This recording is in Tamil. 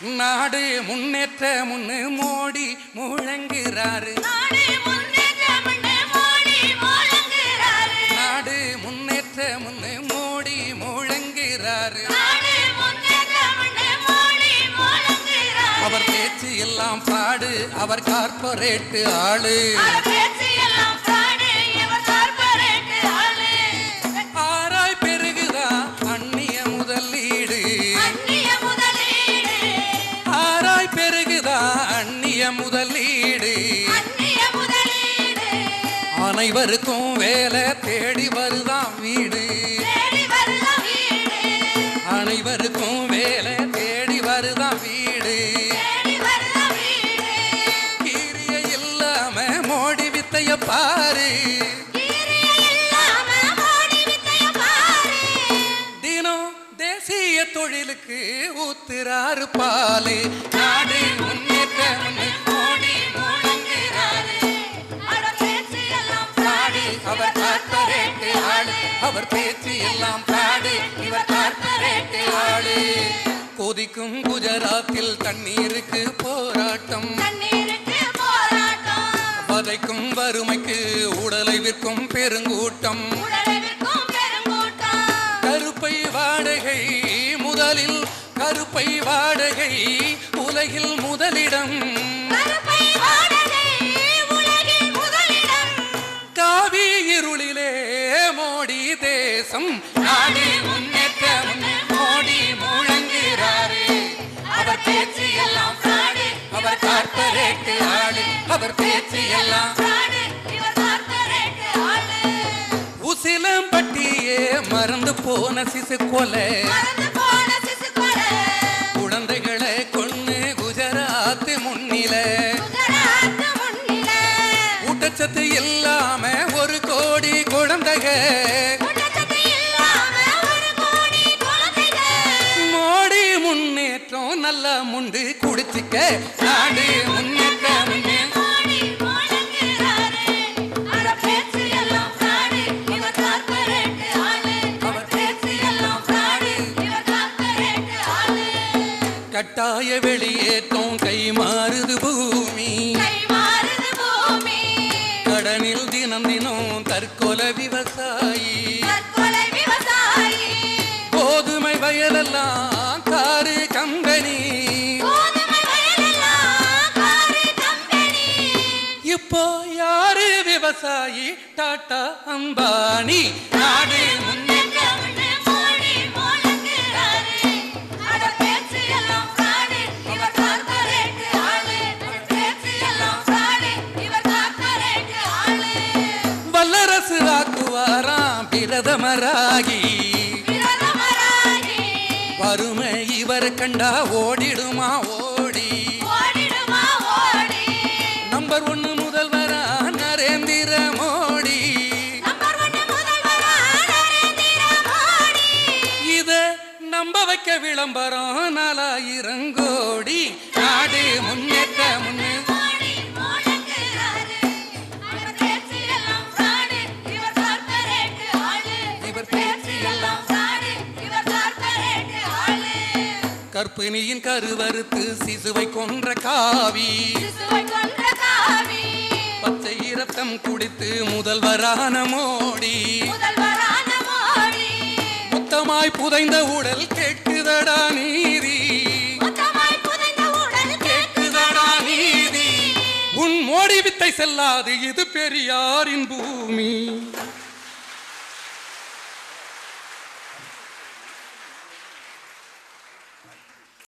நாடு முன்னேற்ற முன்னு மோடி முழங்குறாரு. நாடு முன்னேற்ற முன்னு மோடி முழங்குறாரு. அவர் பேச்சு எல்லாம் பாடு அவர் கார்பரேட் ஆளு. முதலீடு. அனைவருக்கும் வேலை தேடி வருதாம் வீடு. தேடி வருதா வீடு, அனைவருக்கும் வேலை தேடி வருதாம் வீடு. தேடி வருதா வீடு. கீரிய இல்லாம மோடி வித்தைய பாரு. தொழிலுக்கு ஊத்துறாரு பாலு. நாடு முன்னேற்ற முழங்குறாரு அவர் கார்பரேட் ஆளு அவர் பேச்சு எல்லாம் பாடு இவர் கார்பரேட் ஆளு கொதிக்கும் குஜராத்தில் தண்ணீருக்கு போராட்டம். வதைக்கும் வறுமைக்கு உடலை விற்கும் பெருங்கூட்டம். கருப்பை வாடகை முதலில் கருப்பை வாடகை உலகில் முதலிடம். காவி இருளிலே மோடி தேசம். நாடு முன்னேற்ற முன்னே மோடி முழங்குறாரு அவர் பேச்சு எல்லாம் அவர் கார்பரேட் ஆளு அவர் பேச்சு எல்லாம். உசிலம்பட்டியே மறந்து போன சிசு கொலை. மோடி முன்னேற்றம் நல்ல முண்டு குடிச்சிக்க நாடு முன்னேற்ற முன்னே மோடி முழங்குறாரு. இப்போ யாரு விவசாயி? டாடா அம்பானி. நாடு. வல்லரசு ஆக்குவாராம் பிரதமராகி. வறுமை இவர் கண்டா ஓடிடுமா? நம்ப வைக்க விளம்பரம் நாலாயிரம் கோடி நாடு முன்னேற்ற முன்னே. கற்பிணியின் கருவறுத்து சிசுவை கொன்ற காவி. பச்சை ரத்தம் குடித்து முதல்வரான மோடி. முதல்வரான. மொத்தமாய் புதைந்த உடல் கேட்குதடா நீதி. கேட்குதடா நீதி. உன் மோடி வித்தை செல்லாது இது பெரியாரின் பூமி.